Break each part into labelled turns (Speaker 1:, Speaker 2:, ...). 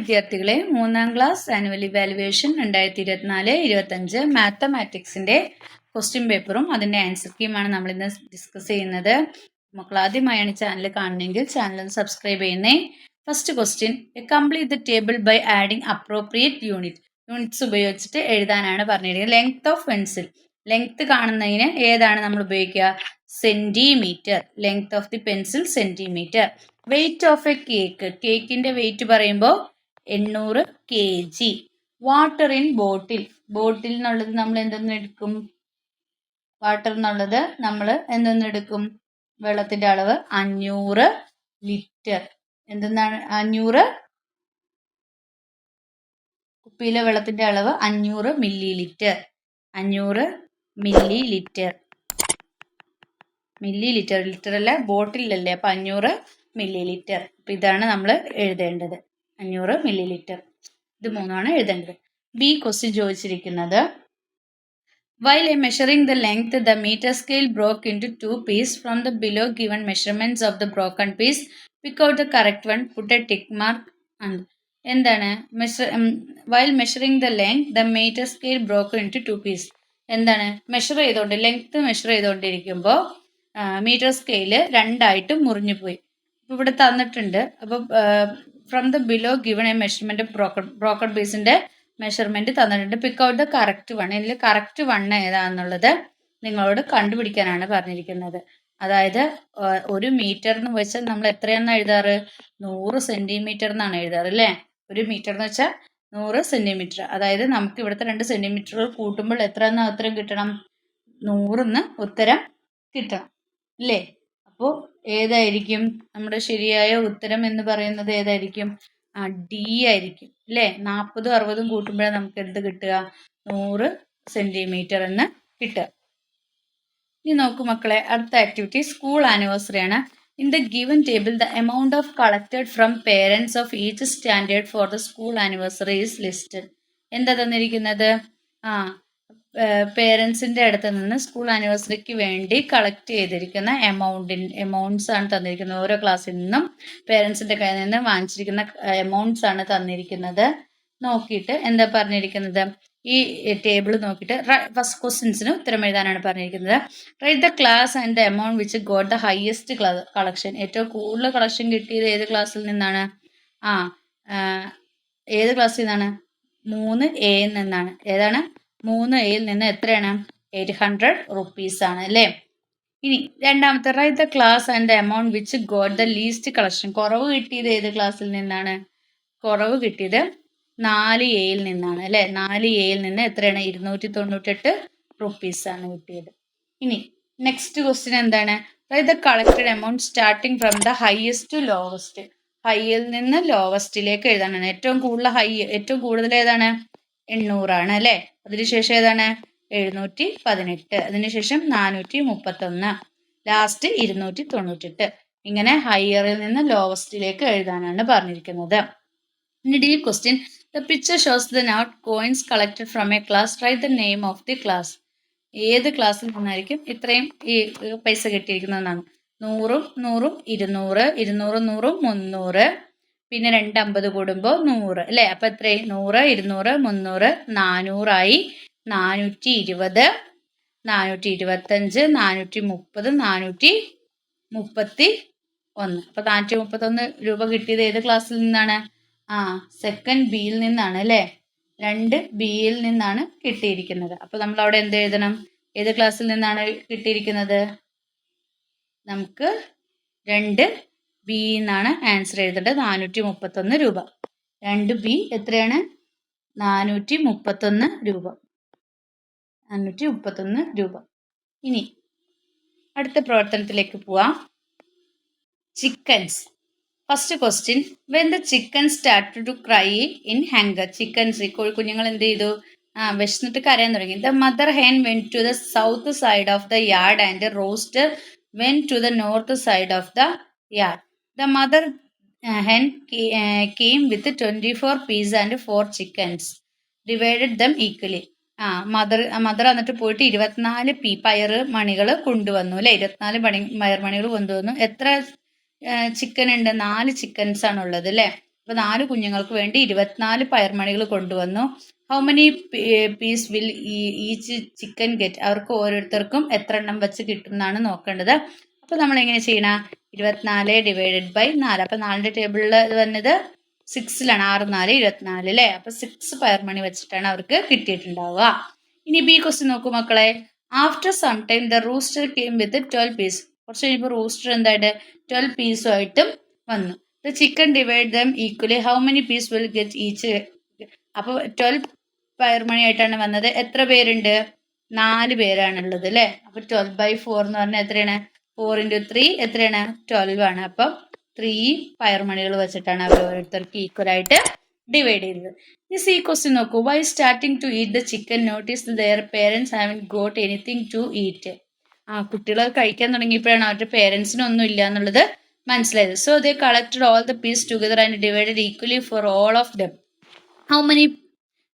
Speaker 1: വിദ്യാർത്ഥികളെ മൂന്നാം class annual evaluation രണ്ടായിരത്തി ഇരുപത്തിനാല് ഇരുപത്തഞ്ച് മാത്തമാറ്റിക്സിന്റെ ക്വസ്റ്റ്യൻ പേപ്പറും അതിന്റെ ആൻസർ കീമാണ് നമ്മൾ ഇന്ന് ഡിസ്കസ് ചെയ്യുന്നത്. മക്കൾ ആദ്യമായാണ് ചാനൽ കാണുന്നതെങ്കിൽ ചാനൽ സബ്സ്ക്രൈബ് ചെയ്യുന്നേ. First question complete the table by adding appropriate unit units ഉപയോഗിച്ചിട്ട് എഴുതാനാണ് പറഞ്ഞിരിക്കുന്നത്. ലെങ്ത് ഓഫ് പെൻസിൽ ലെങ്ത് കാണുന്നതിന് ഏതാണ് നമ്മൾ ഉപയോഗിക്കുക? Centimetre length of the pencil centimetre weight of a cake കേക്കിന്റെ വെയിറ്റ് പറയുമ്പോൾ എണ്ണൂറ് K G water in bottle bottle എന്നുള്ളത് നമ്മൾ എന്തെന്ന് എടുക്കും? വാട്ടർ എന്നുള്ളത് നമ്മൾ എന്തെന്ന് എടുക്കും? വെള്ളത്തിന്റെ അളവ് അഞ്ഞൂറ് ലിറ്റർ എന്തെന്നാണ്? അഞ്ഞൂറ് കുപ്പിയിലെ വെള്ളത്തിന്റെ അളവ് അഞ്ഞൂറ് മില്ലി ലിറ്റർ അഞ്ഞൂറ് millilitre millilitre litre അല്ല? ബോട്ടിലല്ലേ അപ്പം അഞ്ഞൂറ് മില്ലി ലിറ്റർ അപ്പം ഇതാണ് നമ്മൾ എഴുതേണ്ടത്. അഞ്ഞൂറ് മില്ലി ലിറ്റർ ഇത് മൂന്നാണ് എഴുതേണ്ടത്. ബി ക്വസ്റ്റ്യൻ ചോദിച്ചിരിക്കുന്നത് while a measuring the length the metre scale broke into two piece from the below given measurements of the broken piece pick out the correct one put a tick mark and എന്താണ്? Measure while measuring the length the metre scale broke into two piece എന്താണ്? Measure ചെയ്തുകൊണ്ട് length measure ചെയ്തുകൊണ്ടിരിക്കുമ്പോൾ metre scale രണ്ടായിട്ട് മുറിഞ്ഞു പോയി ഇവിടെ തന്നിട്ടുണ്ട്. അപ്പോൾ from the below given a measurement broken broken പീസിന്റെ മെഷർമെന്റ് തന്നിട്ടുണ്ട്. Pick out the correct one ഇതിൽ കറക്റ്റ് വൺ ഏതാന്നുള്ളത് നിങ്ങളോട് കണ്ടുപിടിക്കാനാണ് പറഞ്ഞിരിക്കുന്നത്. അതായത് ഒരു മീറ്റർ എന്ന് വെച്ചാൽ നമ്മൾ എത്രയാണെന്ന് എഴുതാറ്? നൂറ് സെന്റിമീറ്റർ എന്നാണ് എഴുതാറ് അല്ലേ? ഒരു മീറ്റർ എന്ന് വെച്ചാൽ നൂറ് സെന്റിമീറ്റർ അതായത് നമുക്ക് ഇവിടുത്തെ രണ്ട് സെന്റിമീറ്ററുകൾ കൂട്ടുമ്പോൾ എത്ര എന്ന ഉത്തരം കിട്ടണം നൂറിന്ന് ഉത്തരം കിട്ടണം അല്ലേ? അപ്പോൾ ഏതായിരിക്കും? നമ്മുടെ ശരിയായ ഉത്തരം എന്ന് പറയുന്നത് ഏതായിരിക്കും? ആ ഡി ആയിരിക്കും. അല്ലേ നാൽപ്പതും അറുപതും കൂട്ടുമ്പോഴേ നമുക്ക് എന്ത് കിട്ടുക? നൂറ് സെന്റിമീറ്റർ എന്ന് കിട്ടുക. ഇനി നോക്കൂ മക്കളെ അടുത്ത ആക്ടിവിറ്റി സ്കൂൾ ആനിവേഴ്സറി ആണ്. In the given table the amount of collected from parents of each standard for the school anniversary is listed എന്താ തന്നിരിക്കുന്നത്? ആ പേരൻസിന്റെ അടുത്ത് നിന്ന് സ്കൂൾ ആനിവേഴ്സറിക്ക് വേണ്ടി കളക്ട് ചെയ്തിരിക്കുന്ന എമൗണ്ടിൻ എമൗണ്ട്സ് ആണ് തന്നിരിക്കുന്നത്. ഓരോ ക്ലാസ്സിൽ നിന്നും പേരൻസിന്റെ കയ്യിൽ നിന്ന് വാങ്ങിച്ചിരിക്കുന്ന എമൗണ്ട്സ് ആണ് തന്നിരിക്കുന്നത്. നോക്കിയിട്ട് എന്താ പറഞ്ഞിരിക്കുന്നത്? ഈ ടേബിൾ നോക്കിയിട്ട് ഫസ്റ്റ് ക്വസ്റ്റ്യൻസിന് ഉത്തരം എഴുതാനാണ് പറഞ്ഞിരിക്കുന്നത്. Write the class and the amount which got the highest collection ഏറ്റവും കൂടുതൽ കളക്ഷൻ കിട്ടിയത് ഏത് ക്ലാസ്സിൽ നിന്നാണ്? ആ ഏത് ക്ലാസ്സിൽ നിന്നാണ്? മൂന്ന് എയിൽ നിന്നാണ്. ഏതാണ്? മൂന്ന് എയിൽ നിന്ന് എത്രയാണ്? എയ്റ്റ് ഹൺഡ്രഡ് റുപ്പീസ് ആണ് അല്ലേ? ഇനി രണ്ടാമത്തെ write the class and amount which got the least collection കുറവ് കിട്ടിയത് ഏത് ക്ലാസ്സിൽ നിന്നാണ്? കുറവ് കിട്ടിയത് നാല് എയിൽ നിന്നാണ് അല്ലേ? നാല് എയിൽ നിന്ന് എത്രയാണ്? ഇരുന്നൂറ്റി തൊണ്ണൂറ്റെട്ട് റുപ്പീസ് ആണ് കിട്ടിയത്. ഇനി നെക്സ്റ്റ് ക്വസ്റ്റ്യൻ എന്താണ്? അതായത് collected amount starting from the highest to lowest ഹൈയിൽ നിന്ന് ലോവസ്റ്റിലേക്ക് എഴുതാനാണ്. ഏറ്റവും കൂടുതൽ ഹൈ ഏറ്റവും കൂടുതൽ ഏതാണ്? എണ്ണൂറാണ് അല്ലേ? അതിനുശേഷം ഏതാണ്? എഴുന്നൂറ്റി പതിനെട്ട് അതിനുശേഷം നാനൂറ്റി മുപ്പത്തൊന്ന് ലാസ്റ്റ് ഇരുന്നൂറ്റി തൊണ്ണൂറ്റെട്ട് ഇങ്ങനെ ഹയറിൽ നിന്ന് ലോവസ്റ്റിലേക്ക് എഴുതാനാണ് പറഞ്ഞിരിക്കുന്നത്. ഇനി D question the picture shows the note coins collected from a class write the name of the class ഏത് ക്ലാസ്സിൽ നിന്നായിരിക്കും ഇത്രയും ഈ പൈസ കിട്ടിയിരിക്കുന്നതെന്നാണ് നൂറും നൂറും ഇരുന്നൂറ് ഇരുന്നൂറ് നൂറും മുന്നൂറ്. പിന്നെ രണ്ട് അമ്പത് കൂടുമ്പോൾ നൂറ് അല്ലേ? അപ്പം എത്രയായി? നൂറ് ഇരുന്നൂറ് മുന്നൂറ് നാനൂറായി. നാനൂറ്റി ഇരുപത് നാനൂറ്റി ഇരുപത്തഞ്ച് നാനൂറ്റി മുപ്പത് നാനൂറ്റി മുപ്പത്തി ഒന്ന്. അപ്പം നാനൂറ്റി മുപ്പത്തൊന്ന് രൂപ കിട്ടിയത് ഏത് ക്ലാസ്സിൽ നിന്നാണ്? ആ സെക്കൻഡ് ബിയിൽ നിന്നാണ് അല്ലേ? രണ്ട് ബിയിൽ നിന്നാണ് കിട്ടിയിരിക്കുന്നത്. അപ്പോൾ നമ്മൾ അവിടെ എന്ത് എഴുതണം? ഏത് ക്ലാസ്സിൽ നിന്നാണ് കിട്ടിയിരിക്കുന്നത്? നമുക്ക് രണ്ട് ബി എന്നാണ് ആൻസർ എഴുതേണ്ടത്. നാനൂറ്റി മുപ്പത്തൊന്ന് രൂപ. രണ്ട് ബി എത്രയാണ്? നാനൂറ്റി മുപ്പത്തൊന്ന് രൂപ. നാനൂറ്റി മുപ്പത്തൊന്ന് രൂപ. ഇനി അടുത്ത പ്രവർത്തനത്തിലേക്ക് പോവാം. Chickens first question when the chicken start to cry in hunger chickens കോഴിക്കുഞ്ഞുങ്ങൾ എന്ത് ചെയ്തു? ആ വിശന്നിട്ട് കരയാൻ തുടങ്ങി. The mother hen went to the south side of the yard and rooster went to the north side of the yard the mother hen came came with 24 peas and four chickens divided them equally ആ mother mother എന്നിട്ട് പോയിട്ട് ഇരുപത്തിനാല് P പയർ മണികൾ കൊണ്ടുവന്നു അല്ലേ? ഇരുപത്തിനാല് മണി പയർ മണികൾ കൊണ്ടുവന്നു. എത്ര ചിക്കൻ ഉണ്ട്? നാല് ചിക്കൻസ് ആണ് ഉള്ളത് അല്ലേ? അപ്പൊ നാല് കുഞ്ഞുങ്ങൾക്ക് വേണ്ടി ഇരുപത്തിനാല് പയർ മണികൾ കൊണ്ടുവന്നു. How many peas will each chicken get അവർക്ക് ഓരോരുത്തർക്കും എത്ര എണ്ണം വെച്ച് കിട്ടും എന്നാണ് നോക്കേണ്ടത്. അപ്പൊ നമ്മൾ എങ്ങനെ ചെയ്യണം? ഇരുപത്തിനാല് ഡിവൈഡഡ് ബൈ നാല്. അപ്പം നാലിന്റെ ടേബിളിൽ വന്നത് സിക്സിലാണ് ആറ് നാല് ഇരുപത്തിനാല് അല്ലേ അപ്പോൾ സിക്സ് പയർ മണി വെച്ചിട്ടാണ് അവർക്ക് കിട്ടിയിട്ടുണ്ടാവുക. ഇനി ബി ക്വസ്റ്റ്യൻ നോക്കൂ മക്കളെ. After some time the rooster came with twelve peas കുറച്ച് കഴിയുമ്പോൾ റൂസ്റ്റർ എന്തായിട്ട്? ട്വൽവ് പീസുമായിട്ടും വന്നു. The chicken divide them equally how many peas will get each അപ്പോൾ ട്വൽവ് പയർ മണി ആയിട്ടാണ് വന്നത്. എത്ര പേരുണ്ട്? നാല് പേരാണുള്ളത് അല്ലേ അപ്പോൾ ട്വൽവ് ബൈ ഫോർ എന്ന് പറഞ്ഞാൽ എത്രയാണ്? ഫോർ ഇന്റു ത്രീ എത്രയാണ്? ട്വൽവ് ആണ്. അപ്പം ത്രീ പയർ മണികൾ വെച്ചിട്ടാണ് അവർ ഓരോരുത്തർക്ക് ഈക്വൽ ആയിട്ട് ഡിവൈഡ് ചെയ്തത്. ഈ സി ക്വസ്റ്റ്യൻ നോക്കൂ. Why starting to eat the chicken notice their parents have got anything to eat ആ കുട്ടികൾ കഴിക്കാൻ തുടങ്ങിയപ്പോഴാണ് അവരുടെ പേരൻസിനൊന്നും ഇല്ല എന്നുള്ളത് മനസ്സിലായത്. So they collected all the peas together and divided equally for all of them how many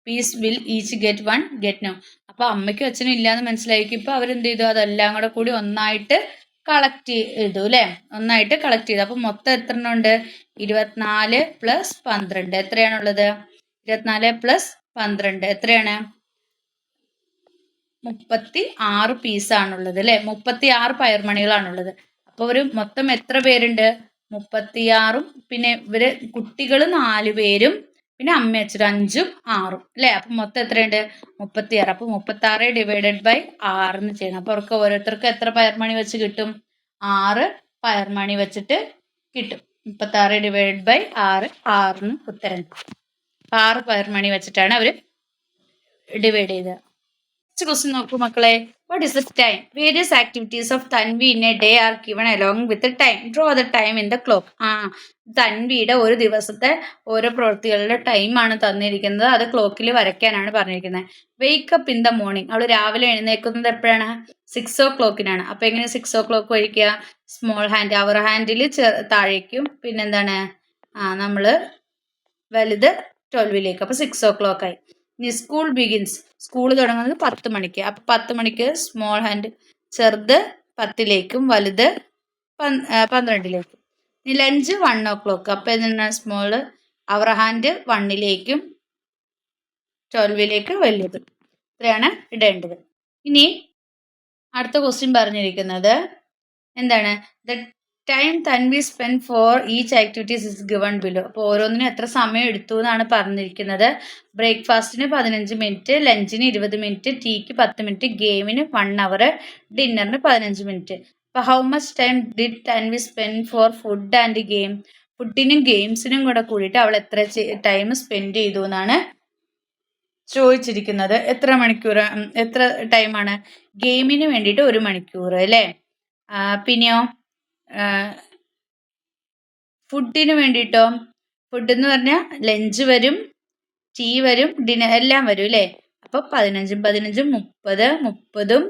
Speaker 1: peas will each get one get no അപ്പോൾ അമ്മയ്ക്കും അച്ഛനും ഇല്ലാന്ന് മനസ്സിലായിരിക്കും ഇപ്പോൾ അവരെന്ത് ചെയ്തു? അതെല്ലാം കൂടെ കൂടി ഒന്നായിട്ട് കളക്ട് ചെയ്തു അല്ലേ ഒന്നായിട്ട് കളക്ട് ചെയ്തു. അപ്പം മൊത്തം എത്ര എണ്ണം ഉണ്ട് ഇരുപത്തിനാല് പ്ലസ് പന്ത്രണ്ട്. എത്രയാണുള്ളത്? ഇരുപത്തിനാല് പ്ലസ് പന്ത്രണ്ട്. എത്രയാണ്? മുപ്പത്തി ആറ് പീസാണുള്ളത് അല്ലേ മുപ്പത്തി ആറ് പയർമണികളാണുള്ളത് അപ്പോൾ ഒരു മൊത്തം എത്ര പേരുണ്ട്? മുപ്പത്തിയാറും. പിന്നെ ഇവർ കുട്ടികൾ നാല് പേരും പിന്നെ അമ്മ അച്ഛനും അഞ്ചും ആറും അല്ലേ? അപ്പം മൊത്തം എത്രയുണ്ട്? മുപ്പത്തി ആറ് അപ്പം മുപ്പത്തി ആറ് ഡിവൈഡഡ് ബൈ ആറെന്ന് ചെയ്യണം. അപ്പോൾ അവർക്ക് ഓരോരുത്തർക്കും എത്ര പയർമണി വെച്ച് കിട്ടും? ആറ് പയർമണി വെച്ചിട്ട് കിട്ടും. മുപ്പത്തി ആറ് ഡിവൈഡഡ് ബൈ ആറ് ആറിന് ഉത്തരം. ആറ് പയർമണി വെച്ചിട്ടാണ് അവർ ഡിവൈഡ് ചെയ്തത്. ക്വസ്റ്റ്യൻ നോക്കൂ മക്കളെ. What is the time various activities of Tanvi in a day are given along with time draw the time in the clock ആ തൻവിയുടെ ഒരു ദിവസത്തെ ഓരോ പ്രവൃത്തികളുടെ ടൈമാണ് തന്നിരിക്കുന്നത്. അത് ക്ലോക്കിൽ വരയ്ക്കാനാണ് പറഞ്ഞിരിക്കുന്നത്. വെയ്ക്കപ്പ് ഇൻ ദ മോർണിംഗ് അവൾ രാവിലെ എഴുന്നേൽക്കുന്നത് എപ്പോഴാണ്? സിക്സ് ഓ ക്ലോക്കിനാണ് അപ്പോൾ എങ്ങനെ സിക്സ് ഓ ക്ലോക്ക് വഴിക്കുക സ്മോൾ ഹാൻഡ് അവർ ഹാൻഡിൽ താഴേക്കും. പിന്നെന്താണ്? ആ നമ്മൾ വലുത് ട്വൽവിലേക്ക് അപ്പോൾ സിക്സ് ഓ ക്ലോക്ക് ആയി. ഇനി സ്കൂൾ ബിഗിൻസ് സ്കൂൾ തുടങ്ങുന്നത് പത്ത് മണിക്ക്. അപ്പം പത്ത് മണിക്ക് സ്മോൾ ഹാൻഡ് ചെറുത് പത്തിലേക്കും വലുത് പന്ത്രണ്ടിലേക്കും. ഇനി ലഞ്ച് വൺ ഓ ക്ലോക്ക് അപ്പം എന്താണ് സ്മോൾ അവർ ഹാൻഡ് വണ്ണിലേക്കും ട്വൽവിലേക്ക് വലിയത്. ഇത്രയാണ് ഇടേണ്ടത്. ഇനി അടുത്ത ക്വസ്റ്റ്യൻ പറഞ്ഞിരിക്കുന്നത്. എന്താണ്? The time Tanvi spend for each activities is given below അപ്പോൾ ഓരോന്നിനും എത്ര സമയം എടുത്തു എന്നാണ് പറഞ്ഞിരിക്കുന്നത്. ബ്രേക്ക്ഫാസ്റ്റിന് പതിനഞ്ച് മിനിറ്റ് ലഞ്ചിന് ഇരുപത് മിനിറ്റ് ടീക്ക് പത്ത് മിനിറ്റ് ഗെയിമിന് വൺ അവർ ഡിന്നറിന് പതിനഞ്ച് മിനിറ്റ് അപ്പോൾ how much time did Tanvi spend for food and game ഫുഡിനും ഗെയിംസിനും കൂടെ കൂടിയിട്ട് അവൾ എത്ര ടൈം സ്പെൻഡ് ചെയ്തു എന്നാണ് ചോദിച്ചിരിക്കുന്നത്. എത്ര മണിക്കൂർ എത്ര ടൈമാണ് ഗെയിമിന് വേണ്ടിയിട്ട് ഒരു മണിക്കൂർ അല്ലേ? പിന്നെയോ? ഫുഡിന് വേണ്ടിയിട്ടോ ഫുഡ് എന്ന് പറഞ്ഞാൽ ലഞ്ച് വരും ടീ വരും ഡിന്നർ എല്ലാം വരും അല്ലേ അപ്പോൾ പതിനഞ്ചും പതിനഞ്ചും മുപ്പത് മുപ്പതും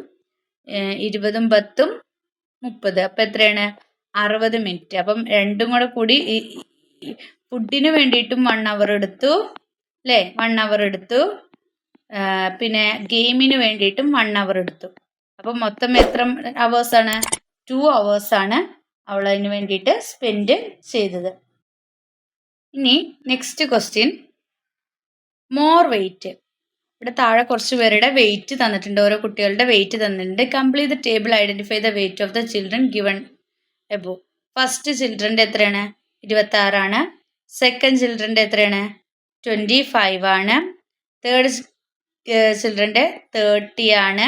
Speaker 1: ഇരുപതും പത്തും മുപ്പത്. അപ്പം എത്രയാണ്? അറുപത് മിനിറ്റ് അപ്പം രണ്ടും കൂടെ കൂടി ഫുഡിന് വേണ്ടിയിട്ടും വൺ അവർ എടുത്തു അല്ലേ വൺ അവർ എടുത്തു. പിന്നെ ഗെയിമിന് വേണ്ടിയിട്ടും വൺ അവർ എടുത്തു. അപ്പം മൊത്തം എത്ര അവേഴ്സാണ് ടു അവേഴ്സാണ് അവൾ അതിന് വേണ്ടിയിട്ട് സ്പെൻഡ് ചെയ്തത്. ഇനി നെക്സ്റ്റ് ക്വസ്റ്റ്യൻ മോർ വെയിറ്റ് ഇവിടെ താഴെ കുറച്ച് പേരുടെ വെയിറ്റ് തന്നിട്ടുണ്ട്. ഓരോ കുട്ടികളുടെ വെയിറ്റ് തന്നിട്ടുണ്ട്. Complete the table identify the weight of the children given above first ചിൽഡ്രന്റെ എത്രയാണ്? ഇരുപത്തി ആറാണ് സെക്കൻഡ് ചിൽഡ്രന്റെ എത്രയാണ് ട്വന്റി ഫൈവ് ആണ് തേർഡ് ചിൽഡ്രന്റെ തേർട്ടി ആണ്.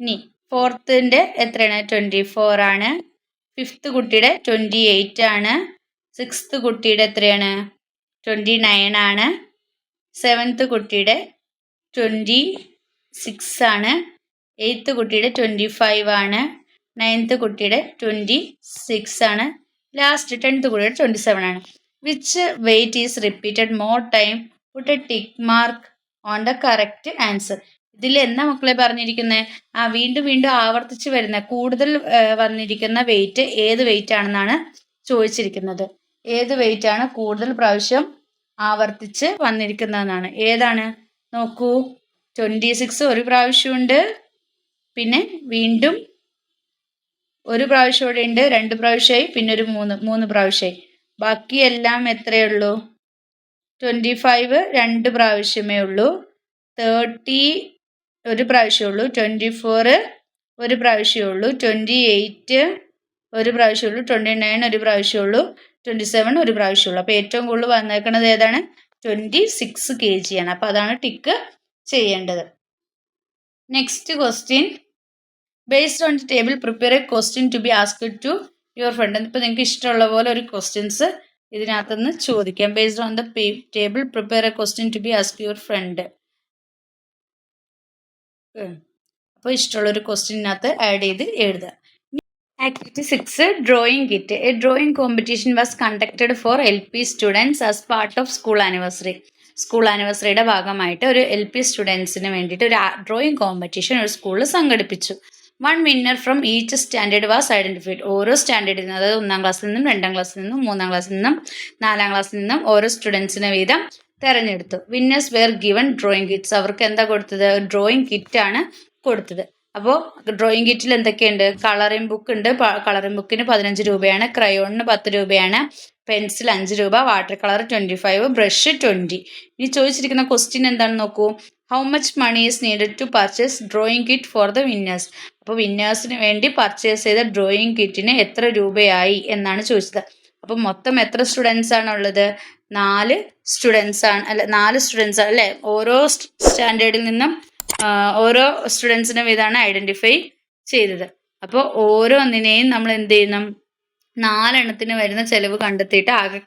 Speaker 1: ഇനി ഫോർത്തിന്റെ എത്രയാണ്? ട്വന്റി ഫോർ ആണ് ഫിഫ്ത്ത് കുട്ടിയുടെ ട്വന്റി എയ്റ്റ് ആണ് സിക്സ്ത് കുട്ടിയുടെ എത്രയാണ്? ട്വന്റി നയൻ ആണ് സെവൻത്ത് കുട്ടിയുടെ ട്വന്റി സിക്സ് ആണ് എയ്ത്ത് കുട്ടിയുടെ ട്വന്റി ഫൈവ് ആണ് നയൻത്ത് കുട്ടിയുടെ ട്വന്റി സിക്സ് ആണ് ലാസ്റ്റ് ടെൻത്ത് കുട്ടിയുടെ ട്വന്റി സെവൻ ആണ് which weight is repeated more time put a tick mark on the correct answer ഇതിൽ എന്താ മക്കളെ പറഞ്ഞിരിക്കുന്നത് ആ വീണ്ടും വീണ്ടും ആവർത്തിച്ച് വരുന്ന. കൂടുതൽ വന്നിരിക്കുന്ന വെയിറ്റ് ഏത് വെയിറ്റ് ആണെന്നാണ് ചോദിച്ചിരിക്കുന്നത്. ഏത് വെയിറ്റ് ആണ് കൂടുതൽ പ്രാവശ്യം ആവർത്തിച്ച് വന്നിരിക്കുന്നതെന്നാണ്. ഏതാണ്? നോക്കൂ. ട്വന്റി സിക്സ് ഒരു പ്രാവശ്യമുണ്ട്. പിന്നെ വീണ്ടും ഒരു പ്രാവശ്യം ഇവിടെ ഉണ്ട് രണ്ട് പ്രാവശ്യമായി പിന്നെ ഒരു മൂന്ന് മൂന്ന് പ്രാവശ്യമായി. ബാക്കിയെല്ലാം എത്രയുള്ളൂ ട്വന്റി ഫൈവ് രണ്ട് പ്രാവശ്യമേ ഉള്ളൂ. തേർട്ടി ഒരു പ്രാവശ്യമേ ഉള്ളൂ. ട്വന്റി ഫോറ് ഒരു പ്രാവശ്യമേ ഉള്ളൂ. ട്വന്റി എയ്റ്റ് ഒരു പ്രാവശ്യമേ ഉള്ളൂ. ട്വന്റി നയൻ ഒരു പ്രാവശ്യമേ ഉള്ളൂ. ട്വന്റി സെവൻ ഒരു പ്രാവശ്യമേ ഉള്ളൂ. അപ്പോൾ ഏറ്റവും കൂടുതൽ വന്നേക്കുന്നത് ഏതാണ്? ട്വന്റി സിക്സ് കെ ജി ആണ്. അപ്പോൾ അതാണ് ടിക്ക് ചെയ്യേണ്ടത്. Next question based on the table prepare a question to be asked to your friend ഇപ്പോൾ നിങ്ങൾക്ക് ഇഷ്ടമുള്ള പോലെ ഒരു ക്വസ്റ്റ്യൻസ് ഇതിനകത്തുനിന്ന് ചോദിക്കാം. Based on the table prepare a question to be ask your friend അപ്പോൾ ഇഷ്ടമുള്ള ഒരു ക്വസ്റ്റ്യനകത്ത് ആഡ് ചെയ്ത് എഴുതുക. Activity six drawing kit a drawing competition was conducted for L P students as part of school anniversary school ആനിവേഴ്സറിയുടെ ഭാഗമായിട്ട് ഒരു L P സ്റ്റുഡൻസിന് വേണ്ടിയിട്ട് ഒരു ഡ്രോയിങ് കോമ്പറ്റീഷൻ ഒരു സ്കൂളിൽ സംഘടിപ്പിച്ചു. One winner from each standard was identified ഓരോ സ്റ്റാൻഡേർഡിൽ നിന്നും അതായത് ഒന്നാം ക്ലാസ്സിൽ നിന്നും രണ്ടാം ക്ലാസ്സിൽ നിന്നും മൂന്നാം ക്ലാസ്സിൽ നിന്നും നാലാം ക്ലാസ്സിൽ നിന്നും ഓരോ സ്റ്റുഡൻസിനെ വീതം തെരഞ്ഞെടുത്തു. Winners were given drawing kits അവർക്ക് എന്താ കൊടുത്തത്? ഡ്രോയിങ് കിറ്റാണ് കൊടുത്തത്. അപ്പോൾ ഡ്രോയിങ് കിറ്റിൽ എന്തൊക്കെയുണ്ട്? കളറിംഗ് ബുക്ക് ഉണ്ട്. കളറിംഗ് ബുക്കിന് പതിനഞ്ച് രൂപയാണ്. ക്രയോണിന് പത്ത് രൂപയാണ്. പെൻസിൽ അഞ്ച് രൂപ. Water colour twenty five brush twenty ഇനി ചോദിച്ചിരിക്കുന്ന ക്വസ്റ്റ്യൻ എന്താണെന്ന് നോക്കൂ? How much money is needed to purchase drawing kit for the winners അപ്പോൾ വിന്നേഴ്സിന് വേണ്ടി പർച്ചേസ് ചെയ്ത ഡ്രോയിങ് കിറ്റിന് എത്ര രൂപയായി എന്നാണ് ചോദിച്ചത്. അപ്പോൾ മൊത്തം എത്ര സ്റ്റുഡൻസ് ആണ് ഉള്ളത് നാല് സ്റ്റുഡൻസ് ആണ്. അല്ല നാല് സ്റ്റുഡൻസ് ആണ് അല്ലെ? ഓരോ സ്റ്റാൻഡേർഡിൽ നിന്നും ഓരോ സ്റ്റുഡൻസിനും ഇതാണ് ഐഡന്റിഫൈ ചെയ്തത്. അപ്പോൾ ഓരോന്നിനെയും നമ്മൾ എന്ത് ചെയ്യണം നാലെണ്ണത്തിന് വരുന്ന ചെലവ് കണ്ടെത്തിയിട്ട് ആകെ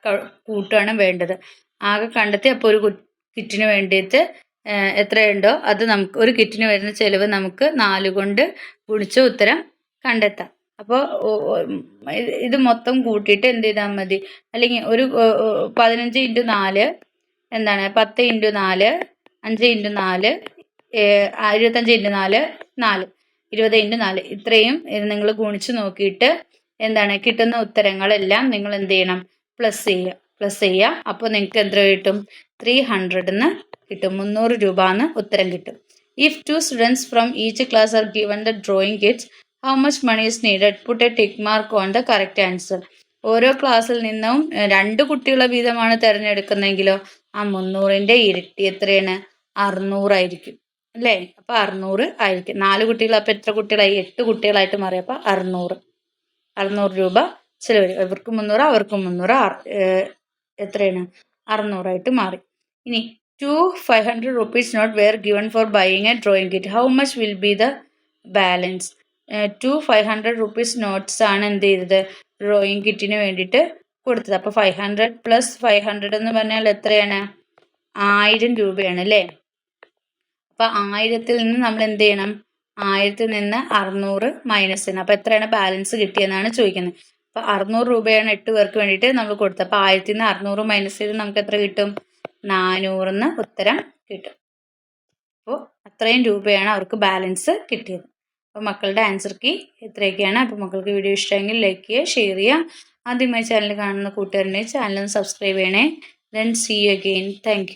Speaker 1: കൂട്ടുകയാണ് വേണ്ടത്. ആകെ കണ്ടെത്തി അപ്പോൾ ഒരു കിറ്റിന് വേണ്ടിയിട്ട് എത്രയുണ്ടോ? അത് നമുക്ക് ഒരു കിറ്റിന് വരുന്ന ചെലവ് നമുക്ക് നാല് കൊണ്ട് ഗുണിച്ച ഉത്തരം കണ്ടെത്താം. അപ്പോൾ ഇത് മൊത്തം കൂട്ടിയിട്ട് എന്ത് ചെയ്താൽ മതി. അല്ലെങ്കിൽ ഒരു പതിനഞ്ച് ഇന്റു നാല് എന്താണ്? പത്ത് ഇന്റു നാല് അഞ്ച് ഇന്റു നാല് ഇരുപത്തഞ്ച് ഇന്റു നാല് നാല്. ഇരുപത് ഇന്റു നാല്. ഇത്രയും നിങ്ങൾ ഗുണിച്ച് നോക്കിയിട്ട് എന്താണ്? കിട്ടുന്ന ഉത്തരങ്ങളെല്ലാം നിങ്ങൾ എന്ത് ചെയ്യണം? പ്ലസ് ചെയ്യുക. പ്ലസ് ചെയ്യുക. അപ്പോൾ നിങ്ങൾക്ക് എത്ര കിട്ടും? ത്രീ ഹൺഡ്രഡിന്ന് കിട്ടും. മുന്നൂറ് രൂപ എന്ന് ഉത്തരം കിട്ടും. If two students from each class are given the drawing kits how much money is needed put a tick mark on the correct answer ഓരോ ക്ലാസ്സിൽ നിന്നും രണ്ട് കുട്ടികളെ വീതമാണ് തിരഞ്ഞെടുക്കുന്നതെങ്കിലോ ആ മുന്നൂറിന്റെ ഇരട്ടി എത്രയാണ്? അറുന്നൂറായിരിക്കും അല്ലേ? അപ്പോൾ അറുന്നൂറ് ആയിരിക്കും. നാല് കുട്ടികൾ അപ്പോൾ എത്ര കുട്ടികളായി? എട്ട് കുട്ടികളായിട്ട് മാറി. അപ്പോൾ അറുന്നൂറ്. അറുന്നൂറ് രൂപ ചിലവരും ഇവർക്ക് മുന്നൂറ് അവർക്ക് മുന്നൂറ്. എത്രയാണ്? അറുന്നൂറായിട്ട് മാറി. ഇനി two five hundred rupees note were given for buying a drawing kit how much will be the balance two five hundred rupees notes ആണ് എന്ത് ചെയ്തത്? ഡ്രോയിങ് കിറ്റിന് വേണ്ടിയിട്ട് കൊടുത്തത്. അപ്പോൾ five hundred plus five hundred എന്ന് പറഞ്ഞാൽ എത്രയാണ്? ആയിരം രൂപയാണ് അല്ലേ? അപ്പോൾ ആയിരത്തിൽ നിന്ന് നമ്മൾ എന്ത് ചെയ്യണം? ആയിരത്തിൽ നിന്ന് അറുന്നൂറ് മൈനസ് ചെയ്യണം. അപ്പോൾ എത്രയാണ് ബാലൻസ് കിട്ടിയെന്നാണ് ചോദിക്കുന്നത്. അപ്പോൾ അറുന്നൂറ് രൂപയാണ് എട്ട് പേർക്ക് വേണ്ടിയിട്ട് നമ്മൾ കൊടുത്തത്. അപ്പോൾ ആയിരത്തിൽ നിന്ന് അറുന്നൂറ് മൈനസ് ചെയ്ത് നമുക്ക് എത്ര കിട്ടും? നാനൂറിന്ന് ഉത്തരം കിട്ടും. അപ്പോൾ അത്രയും രൂപയാണ് അവർക്ക് ബാലൻസ് കിട്ടിയത്. അപ്പോൾ മക്കളുടെ ആൻസർ കീ ഇത്രയൊക്കെയാണ്. അപ്പോൾ മക്കൾക്ക് വീഡിയോ ഇഷ്ടമെങ്കിൽ ലൈക്ക് ചെയ്യുക ഷെയർ ചെയ്യുക. ആദ്യമായി ചാനൽ കാണുന്ന കൂട്ടുകാരനെ ചാനൽ സബ്സ്ക്രൈബ് ചെയ്യണേ. Then see you again thank